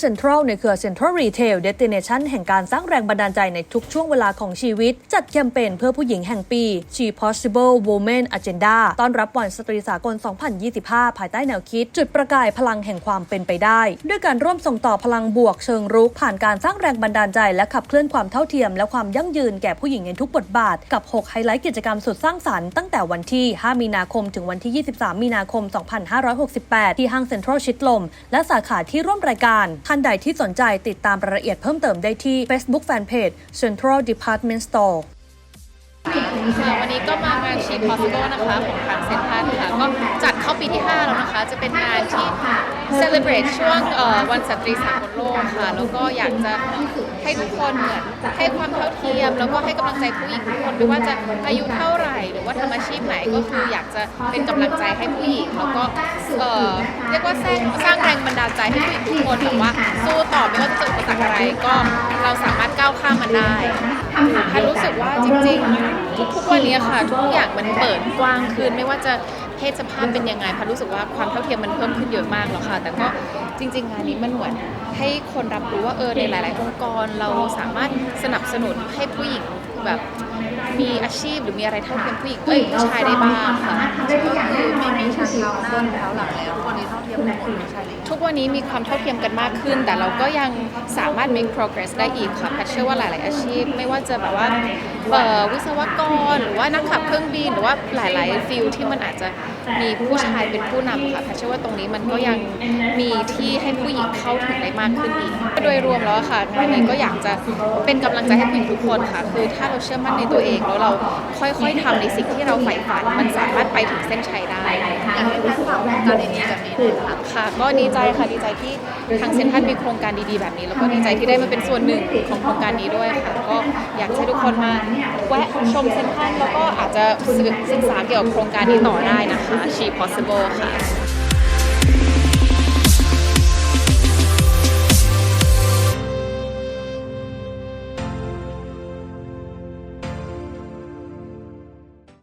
เซ็นทรัลในเครือเซ็นทรัลรีเทลเดสติเนชันแห่งการสร้างแรงบันดาลใจในทุกช่วงเวลาของชีวิต จัดแคมเปญเพื่อผู้หญิงแห่งปี She Possible Women Agenda ต้อนรับวันสตรีสากล 2025 ภายใต้แนวคิด จุดประกายพลังแห่งความเป็นไปได้ ด้วยการร่วมส่งต่อพลังบวกเชิงรุกผ่านการสร้างแรงบันดาลใจ และขับเคลื่อนความเท่าเทียม และความยั่งยืนแก่ผู้หญิงในทุกบทบาท กับ 6 ไฮไลท์กิจกรรมสุดสร้างสรรค์ตั้งแต่วันที่ 5 มีนาคม ถึงวันที่ 23 มีนาคม 2568 ที่ห้างเซ็นทรัลชิดลม และสาขาที่ร่วมรายการท่านใดที่สนใจติดตามรายละเอียดเพิ่มเติมได้ที่ Facebook Fanpage Central Department Store ค่ะวันนี้ก็มางานชีพอสโกนะคะของทางเซนทรัลค่ะ ก็จัดเข้าปีที่ 5 แล้วนะคะ จะเป็นงานที่ celebrate ช่วงวันสตรีสากลโลกค่ะ แล้วก็อยากจะให้ทุกคนเหมือนให้ความเท่าเทียม แล้วก็ให้กำลังใจผู้หญิงทุกคนไม่ว่าจะอายุเท่าไหร่ หรือว่าทำอาชีพไหนก็คืออยากจะเป็นกำลังใจให้ผู้หญิงแล้วก็ เอ่อเรียกว่าสร้างสร้างแรงบันดาลใจให้ผู้หญิงทุกคนแบบว่า สู้ต่อไม่ว่าจะเจออุปสรรคอะไรก็เราสามารถก้าวข้ามมันได้แพทย์รู้สึกว่าจริงๆ ทุกๆวันนี้ค่ะ ทุกอย่างมันเปิดกว้างขึ้นไม่ว่าจะเพศสภาพเป็นยังไงพันรู้สึกว่าความเท่าเทียมมันเพิ่มขึ้นเยอะมากแล้วค่ะ แต่ก็จริง ๆ งานนี้มันเหมือนให้คนรับรู้ว่าเออในหลาย ๆ องค์กรเราสามารถสนับสนุนให้ผู้หญิงแบบมีอาชีพหรือมีอะไรเท่าเทียมผู้หญิงเอ้ยผู้ชายได้บ้างค่ะก็คือไม่มีชาย เท้าหน้าเท้าหลังแล้วทุกวันนี้เท่าเทียมกันหมดเลยใช่ไหมทุกวันนี้มีความเท่าเทียมกันมากขึ้น แต่เราก็ยังสามารถ make progress ได้อีกค่ะแพทเชื่อว่าหลาย ๆ อาชีพ ไม่ว่าจะแบบว่าเอ่อวิศวกร หรือว่านักขับเครื่องบินหรือว่าหลาย ๆ ฟิลที่มันอาจจะมีผู้ชายเป็นผู้นำค่ะแพทเชื่อว่าตรงนี้มันก็ยังมีที่ให้ผู้หญิงเข้าถึงได้มากขึ้นอีกโดยรวมแล้วค่ะงานนี้ก็อยากจะเป็นกำลังใจให้ผู้หญิงทุกคนค่ะ คือถ้าเราเชื่อมั่นในตัวเองแล้วเราค่อย ๆทำในสิ่งที่เราใฝ่ฝันมันสามารถไปถึงเส้นชัยได้อยากให้แพทย์ฝากโครงการดีๆแบบนี้ค่ะค่ะ ก็ดีใจค่ะดีใจที่ทางเซ็นทรัลมีโครงการดีๆแบบนี้ แล้วก็ดีใจที่ได้มาเป็นส่วนหนึ่งของโครงการนี้ด้วยค่ะก็ คนมาแวะชมเซ็นทรัลแล้วก็อาจจะศึกษาเกี่ยวกับโครงการนี้ต่อได้นะคะ She Possible ค่ะ